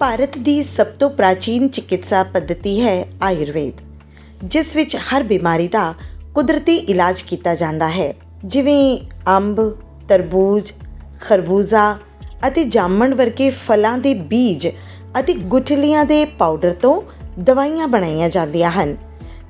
ਭਾਰਤ ਦੀ ਸਭ ਤੋਂ ਪ੍ਰਾਚੀਨ ਚਿਕਿਤਸਾ ਪੱਧਤੀ ਹੈ ਆਯੁਰਵੇਦ, ਜਿਸ ਵਿੱਚ ਹਰ ਬਿਮਾਰੀ ਦਾ ਕੁਦਰਤੀ ਇਲਾਜ ਕੀਤਾ ਜਾਂਦਾ ਹੈ, ਜਿਵੇਂ ਅੰਬ, ਤਰਬੂਜ, ਖਰਬੂਜ਼ਾ ਅਤੇ ਜਾਮਣ ਵਰਗੇ ਫਲਾਂ ਦੇ ਬੀਜ ਅਤੇ ਗੁਠਲੀਆਂ ਦੇ ਪਾਊਡਰ ਤੋਂ ਦਵਾਈਆਂ ਬਣਾਈਆਂ ਜਾਂਦੀਆਂ ਹਨ,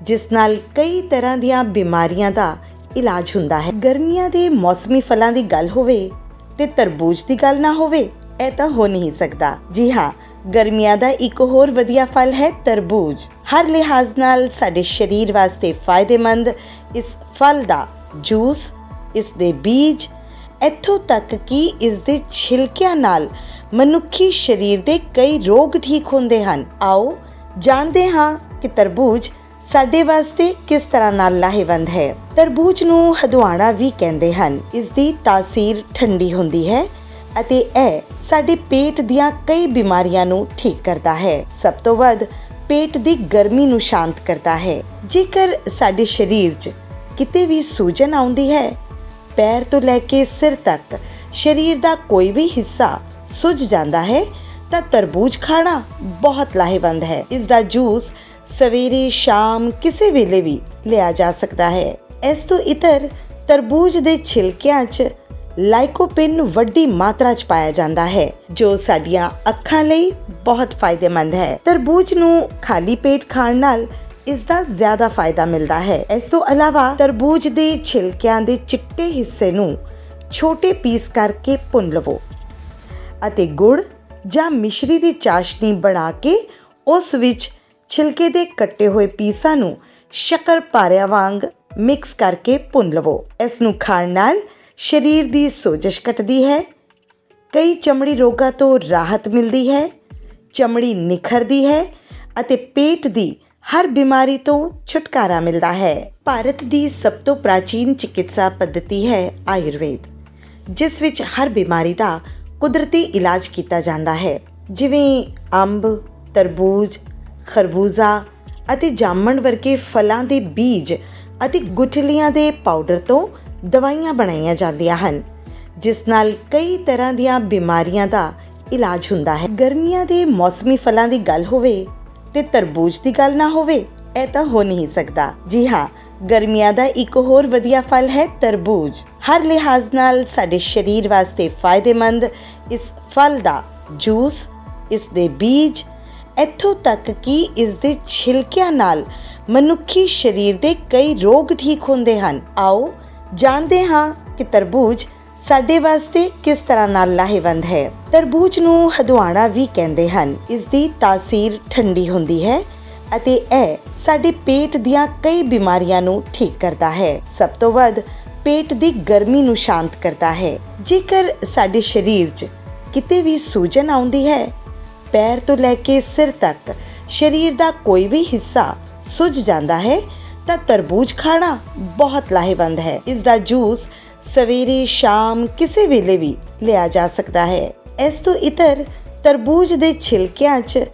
ਜਿਸ ਨਾਲ ਕਈ ਤਰ੍ਹਾਂ ਦੀਆਂ ਬਿਮਾਰੀਆਂ ਦਾ ਇਲਾਜ ਹੁੰਦਾ ਹੈ। ਗਰਮੀਆਂ ਦੇ ਮੌਸਮੀ ਫਲਾਂ ਦੀ ਗੱਲ ਹੋਵੇ ਤੇ ਤਰਬੂਜ ਦੀ ਗੱਲ ਨਾ ਹੋਵੇ, ਇਹ ਤਾਂ ਹੋ ਨਹੀਂ ਸਕਦਾ। ਜੀ ਹਾਂ ਗਰਮੀਆਂ ਦਾ ਇੱਕ ਹੋਰ ਵਧੀਆ ਫਲ ਹੈ ਤਰਬੂਜ। ਹਰ ਲਿਹਾਜ਼ ਨਾਲ ਸਾਡੇ ਸਰੀਰ ਵਾਸਤੇ ਫਾਇਦੇਮੰਦ ਇਸ ਫਲ ਦਾ ਜੂਸ, ਇਸ ਦੇ ਬੀਜ, ਇੱਥੋਂ ਤੱਕ ਕਿ ਇਸ ਦੇ ਛਿਲਕਿਆਂ ਨਾਲ ਮਨੁੱਖੀ ਸਰੀਰ ਦੇ ਕਈ ਰੋਗ ਠੀਕ ਹੁੰਦੇ ਹਨ। ਆਓ ਜਾਣਦੇ ਹਾਂ ਕਿ ਤਰਬੂਜ ਸਾਡੇ ਵਾਸਤੇ ਕਿਸ ਤਰ੍ਹਾਂ ਨਾਲ ਲਾਹੇਵੰਦ ਹੈ। ਤਰਬੂਜ ਨੂੰ ਹਦਵਾਣਾ ਵੀ ਕਹਿੰਦੇ ਹਨ। ਇਸ ਦੀ ਤਾਸੀਰ ਠੰਡੀ ਹੁੰਦੀ ਹੈ। ਅਤੇ ਇਹ ਸਾਡੇ ਪੇਟ ਦੀਆਂ ਕਈ ਬਿਮਾਰੀਆਂ ਨੂੰ ਠੀਕ ਕਰਦਾ ਹੈ। ਸਭ ਤੋਂ ਵੱਧ ਪੇਟ ਦੀ ਗਰਮੀ ਨੂੰ ਸ਼ਾਂਤ ਕਰਦਾ ਹੈ। ਜੇਕਰ ਸਾਡੇ ਸਰੀਰ 'ਚ ਕਿਤੇ ਵੀ ਸੂਜਨ ਆਉਂਦੀ ਹੈ, ਪੈਰ ਤੋਂ ਲੈ ਕੇ ਸਿਰ ਤੱਕ ਸਰੀਰ ਦਾ ਕੋਈ ਵੀ ਹਿੱਸਾ ਸੁੱਜ ਜਾਂਦਾ ਹੈ, ਤਾਂ ਤਰਬੂਜ ਖਾਣਾ ਬਹੁਤ ਲਾਹੇਵੰਦ ਹੈ। ਇਸ ਦਾ ਜੂਸ ਸਵੇਰੇ, ਸ਼ਾਮ ਕਿਸੇ ਵੇਲੇ ਵੀ ਲਿਆ ਜਾ ਸਕਦਾ ਹੈ। ਇਸ ਤੋਂ ਇਤਰ ਤਰਬੂਜ ਦੇ ਛਿਲਕਿਆਂ 'ਚ ਲਾਈਕੋਪਿਨ ਵੱਡੀ ਮਾਤਰਾ 'ਚ ਪਾਇਆ ਜਾਂਦਾ ਹੈ, ਜੋ ਸਾਡੀਆਂ ਅੱਖਾਂ ਲਈ ਬਹੁਤ ਫਾਇਦੇਮੰਦ ਹੈ। ਤਰਬੂਜ ਨੂੰ ਖਾਲੀ ਪੇਟ ਖਾਣ ਨਾਲ ਇਸ ਦਾ ਜ਼ਿਆਦਾ ਫਾਇਦਾ ਮਿਲਦਾ ਹੈ। ਇਸ ਤੋਂ ਇਲਾਵਾ ਤਰਬੂਜ ਦੇ ਛਿਲਕਿਆਂ ਦੇ ਚਿੱਟੇ ਹਿੱਸੇ ਨੂੰ ਛੋਟੇ ਪੀਸ ਕਰਕੇ ਭੁੰਨ ਲਵੋ ਅਤੇ ਗੁੜ ਜਾਂ ਮਿਸ਼ਰੀ ਦੀ ਚਾਸ਼ਨੀ ਬਣਾ ਕੇ ਉਸ ਵਿੱਚ ਛਿਲਕੇ ਦੇ ਕੱਟੇ ਹੋਏ ਪੀਸਾਂ ਨੂੰ ਸ਼ੱਕਰ ਪਾਰਿਆਂ ਵਾਂਗ ਮਿਕਸ ਕਰਕੇ ਭੁੰਨ ਲਵੋ। ਇਸ ਨੂੰ ਖਾਣ ਨਾਲ ਸਰੀਰ ਦੀ ਸੋਜਸ਼ ਘਟਦੀ ਹੈ। ਕਈ ਚਮੜੀ ਰੋਗਾਂ ਤੋਂ ਰਾਹਤ ਮਿਲਦੀ ਹੈ, ਚਮੜੀ ਨਿਖਰਦੀ ਹੈ ਅਤੇ ਪੇਟ ਦੀ ਹਰ ਬਿਮਾਰੀ ਤੋਂ ਛੁਟਕਾਰਾ ਮਿਲਦਾ ਹੈ। ਭਾਰਤ ਦੀ ਸਭ ਤੋਂ ਪ੍ਰਾਚੀਨ ਚਿਕਿਤਸਾ ਪੱਧਤੀ ਹੈ ਆਯੁਰਵੇਦ, ਜਿਸ ਵਿੱਚ ਹਰ ਬਿਮਾਰੀ ਦਾ ਕੁਦਰਤੀ ਇਲਾਜ ਕੀਤਾ ਜਾਂਦਾ ਹੈ। ਜਿਵੇਂ ਅੰਬ, ਤਰਬੂਜ, ਖਰਬੂਜ਼ਾ ਅਤੇ ਜਾਮਣ ਵਰਗੇ ਫਲਾਂ ਦੇ ਬੀਜ ਅਤੇ ਗੁਠਲੀਆਂ ਦੇ ਪਾਊਡਰ ਤੋਂ ਦਵਾਈਆਂ ਬਣਾਈਆਂ ਜਾਂਦੀਆਂ ਹਨ, ਜਿਸ ਨਾਲ ਕਈ ਤਰ੍ਹਾਂ ਦੀਆਂ ਬਿਮਾਰੀਆਂ ਦਾ ਇਲਾਜ ਹੁੰਦਾ ਹੈ। ਗਰਮੀਆਂ ਦੇ ਮੌਸਮੀ ਫਲਾਂ ਦੀ ਗੱਲ ਹੋਵੇ ਤੇ ਤਰਬੂਜ ਦੀ ਗੱਲ ਨਾ ਹੋਵੇ, ਇਹ ਤਾਂ ਹੋ ਨਹੀਂ ਸਕਦਾ। ਜੀ ਹਾਂ, ਗਰਮੀਆਂ ਦਾ ਇੱਕ ਹੋਰ ਵਧੀਆ ਫਲ ਹੈ ਤਰਬੂਜ। ਹਰ ਲਿਹਾਜ਼ ਨਾਲ ਸਾਡੇ ਸਰੀਰ ਵਾਸਤੇ ਫਾਇਦੇਮੰਦ ਇਸ ਫਲ ਦਾ ਜੂਸ, ਇਸ ਦੇ ਬੀਜ, ਇੱਥੋਂ ਤੱਕ ਕਿ ਇਸ ਦੇ ਛਿਲਕਿਆਂ ਨਾਲ ਮਨੁੱਖੀ ਸਰੀਰ ਦੇ ਕਈ ਰੋਗ ਠੀਕ ਹੁੰਦੇ ਹਨ। ਆਓ ਜਾਣਦੇ ਹਾਂ ਕਿ ਤਰਬੂਜ ਸਾਡੇ ਵਾਸਤੇ ਕਿਸ ਤਰ੍ਹਾਂ ਨਾਲ ਲਾਹੇਵੰਦ ਹੈ। ਤਰਬੂਜ ਨੂੰ ਹਦਵਾਣਾ ਵੀ ਕਹਿੰਦੇ ਹਨ। ਇਸ ਦੀ ਤਾਸੀਰ ਠੰਡੀ ਹੁੰਦੀ ਹੈ ਅਤੇ ਇਹ ਸਾਡੇ ਪੇਟ ਦੀਆਂ ਕਈ ਬਿਮਾਰੀਆਂ ਨੂੰ ਠੀਕ ਕਰਦਾ ਹੈ। ਸਭ ਤੋਂ ਵੱਧ ਪੇਟ ਦੀ ਗਰਮੀ ਨੂੰ ਸ਼ਾਂਤ ਕਰਦਾ ਹੈ। ਜੇਕਰ ਸਾਡੇ ਸਰੀਰ 'ਚ ਕਿਤੇ ਵੀ ਸੂਜਨ ਆਉਂਦੀ ਹੈ, ਪੈਰ ਤੋਂ ਲੈ ਕੇ ਸਿਰ ਤੱਕ ਸਰੀਰ ਦਾ ਕੋਈ ਵੀ ਹਿੱਸਾ ਸੁੱਜ ਜਾਂਦਾ ਹੈ ਤਾਂ ਤਰਬੂਜ ਖਾਣਾ ਬਹੁਤ ਲਾਹੇਵੰਦ ਹੈ। ਇਸ ਦਾ ਜੂਸ ਸਵੇਰੇ, ਸ਼ਾਮ ਕਿਸੇ ਵੇਲੇ ਵੀ ਲਿਆ ਜਾ ਸਕਦਾ ਹੈ। ਇਸ ਤੋਂ ਇਤਰ ਤਰਬੂਜ ਦੇ ਛਿਲਕਿਆਂ 'ਚ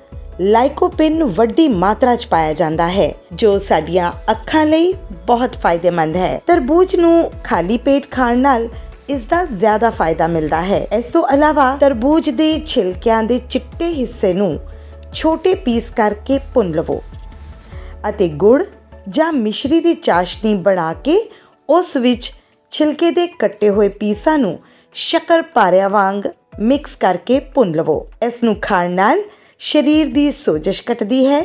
ਲਾਈਕੋਪਿਨ ਵੱਡੀ ਮਾਤਰਾ 'ਚ ਪਾਇਆ ਜਾਂਦਾ ਹੈ, ਜੋ ਸਾਡੀਆਂ ਅੱਖਾਂ ਲਈ ਬਹੁਤ ਫਾਇਦੇਮੰਦ ਹੈ। ਤਰਬੂਜ ਨੂੰ ਖਾਲੀ ਪੇਟ ਖਾਣ ਨਾਲ ਇਸ ਦਾ ਜ਼ਿਆਦਾ ਫਾਇਦਾ ਮਿਲਦਾ ਹੈ। ਇਸ ਤੋਂ ਇਲਾਵਾ ਤਰਬੂਜ ਦੇ ਛਿਲਕਿਆਂ ਦੇ ਚਿੱਟੇ ਹਿੱਸੇ ਨੂੰ ਛੋਟੇ ਪੀਸ ਕਰਕੇ ਭੁੰਨ ਲਵੋ ਅਤੇ ਗੁੜ ਜਾਂ ਮਿਸ਼ਰੀ ਦੀ ਚਾਸ਼ਨੀ ਬਣਾ ਕੇ ਉਸ ਵਿੱਚ ਛਿਲਕੇ ਦੇ ਕੱਟੇ ਹੋਏ ਪੀਸਾਂ ਨੂੰ ਸ਼ੱਕਰ ਪਾਰਿਆਂ ਵਾਂਗ ਮਿਕਸ ਕਰਕੇ ਭੁੰਨ ਲਵੋ। ਇਸ ਨੂੰ ਖਾਣ ਨਾਲ ਸਰੀਰ ਦੀ ਸੋਜਸ਼ ਘਟਦੀ ਹੈ।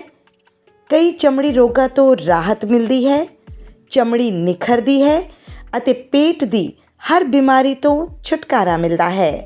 ਕਈ ਚਮੜੀ ਰੋਗਾਂ ਤੋਂ ਰਾਹਤ ਮਿਲਦੀ ਹੈ, ਚਮੜੀ ਨਿਖਰਦੀ ਹੈ ਅਤੇ ਪੇਟ ਦੀ ਹਰ ਬਿਮਾਰੀ ਤੋਂ ਛੁਟਕਾਰਾ ਮਿਲਦਾ ਹੈ।